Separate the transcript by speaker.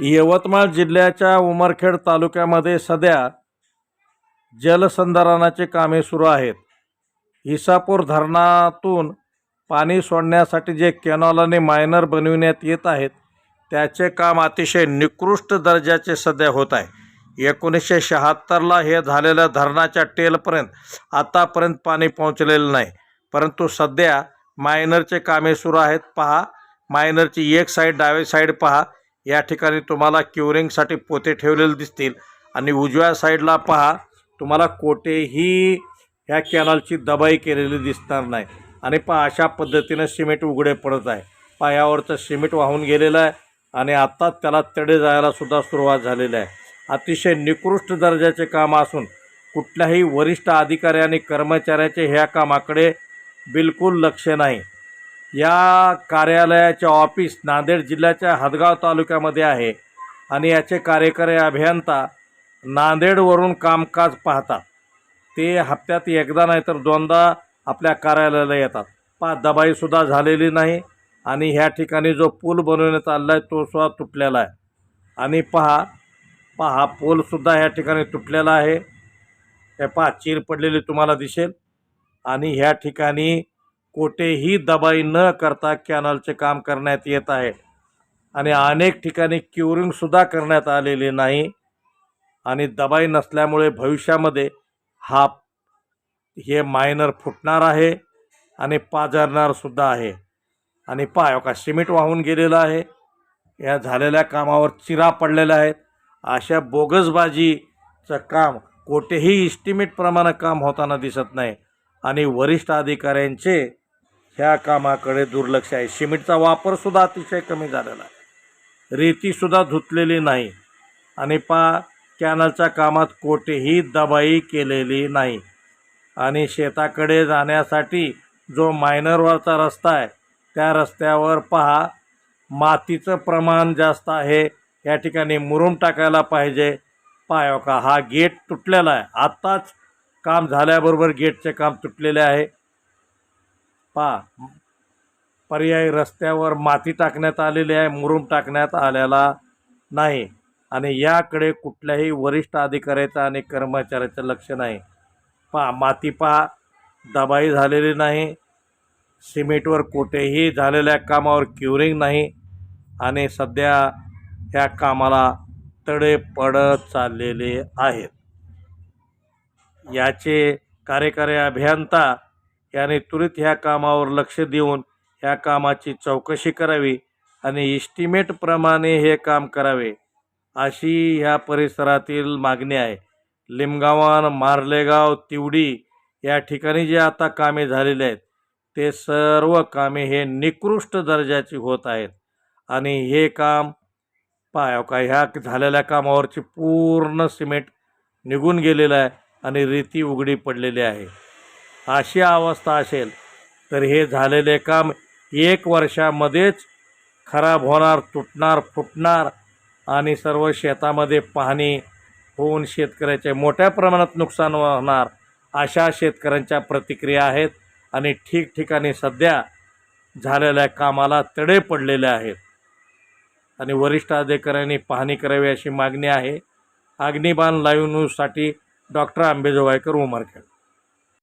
Speaker 1: यवतमाळ जिल्ह्याच्या उमरखेड तालुक्यामध्ये सध्या जलसंधारणाचे कामे सुरू आहेत. इसापूर धरणातून पाणी सोडण्यासाठी जे कॅनॉल आणि मायनर बनविण्यात येत आहेत त्याचे काम अतिशय निकृष्ट दर्जाचे सध्या होत आहे. एकोणीसशे शहात्तरला हे झालेल्या धरणाच्या टेलपर्यंत आतापर्यंत पाणी पोहोचलेलं नाही. परंतु सध्या मायनरचे कामे सुरू आहेत. पहा मायनरची एक साईड डावे साईड पहा. या ठिकाणी तुम्हाला क्युरिंगसाठी पोते ठेवलेले दिसतील. आणि उजव्या साईडला पहा तुम्हाला कोठेही ह्या कॅनलची दबाई केलेली दिसणार नाही. आणि पहा अशा पद्धतीनं सिमेंट उघडे पडत आहे. पायावरचं सिमेंट वाहून गेलेलं आहे आणि आत्ताच त्याला तडे जायला सुद्धा सुरुवात झालेली आहे. अतिशय निकृष्ट दर्जाचे काम असून कुठल्याही वरिष्ठ अधिकारी आणि कर्मचाऱ्याचे ह्या कामाकडे बिलकुल लक्ष नाही. या कार्यालयाचे ऑफिस नांदेड जिल्ह्याच्या हदगाव तालुक्यामध्ये आहे आणि याचे कार्यकारी अभियंता नांदेडवरून कामकाज पाहतात. ते हप्त्यात एकदा नाही तर दोनदा आपल्या कार्यालयाला येतात. पा दबाईसुद्धा झालेली नाही आणि ह्या ठिकाणी जो पूल बनवण्यात आलेला आहे तो सुद्धा तुटलेला आहे. आणि पहा पहा पोलसुद्धा ह्या ठिकाणी तुटलेला आहे. हे पहा चीर पडलेली तुम्हाला दिसेल. आणि ह्या ठिकाणी कोठेही दबाई न करता कॅनलचे काम करण्यात येत आहे. आणि अनेक ठिकाणी क्युरिंगसुद्धा करण्यात आलेली नाही. आणि दबाई नसल्यामुळे भविष्यामध्ये हा हे मायनर फुटणार आहे आणि पाझरणारसुद्धा आहे. आणि पाय हो का सिमेंट वाहून गेलेलं आहे. या झालेल्या कामावर चिरा पडलेल्या आहेत. अशा बोगसबाजीचं काम कोठेही इस्टिमेटप्रमाणे काम होताना दिसत नाही. आणि वरिष्ठ अधिकाऱ्यांचे ह्या कामाकडे दुर्लक्ष आहे. सिमेंटचा वापरसुद्धा अतिशय कमी झालेला आहे. रेतीसुद्धा धुतलेली नाही. आणि पा कॅनलच्या कामात कोठेही दबाई केलेली नाही. आणि शेताकडे जाण्यासाठी जो मायनरवरचा रस्ता आहे त्या रस्त्यावर पहा मातीचं प्रमाण जास्त आहे. या ठिकाणी मुरुम टाकायला पाहिजे. पाय का हा गेट तुटलेला आहे. आत्ताच काम झाल्याबरोबर गेटचे काम तुटलेले आहे. पा. पर्यायी रस्त्यावर माती टाकण्यात आलेली आहे मुरुम टाकण्यात आलेला नाही. आणि याकडे कुठल्याही वरिष्ठ अधिकाऱ्याचं आणि कर्मचाऱ्याचं लक्ष नाही. पहा माती पहा दबाई झालेली नाही. सिमेंटवर कुठेही झालेल्या कामावर क्युरिंग नाही. आणि सध्या ह्या कामाला तडे पडत चाललेले आहेत. याचे कार्यकारी अभियंता याने त्वरित ह्या कामावर लक्ष देऊन ह्या कामाची चौकशी करावी आणि इस्टिमेटप्रमाणे हे काम करावे. अशी ह्या परिसरातील मागणी आहे. लिमगावान मार्लेगाव तिवडी या ठिकाणी जे आता कामे झालेले आहेत ते सर्व कामे हे निकृष्ट दर्जाची होत आहेत. आणि हे काम पाय का ह्या झालेल्या कामावरची पूर्ण सिमेंट निघून गेलेलं आहे आणि रेती उघडी पडलेली आहे. अशी अवस्था असेल तर हे झालेले काम एक वर्षामध्येच खराब होणार तुटणार फुटणार आणि सर्व शेतामध्ये पाहणी होऊन शेतकऱ्याचे मोठ्या प्रमाणात नुकसान होणार अशा शेतकऱ्यांच्या प्रतिक्रिया आहेत आणि ठिकठिकाणी सध्या झालेल्या कामाला तडे पडलेले आहेत. आणि वरिष्ठ अधिकाऱ्यांनी पाहणी करावी अशी मागणी आहे. अग्निबाण लाईव्ह न्यूजसाठी डॉक्टर आंबेजोगाईकर उमरखेड.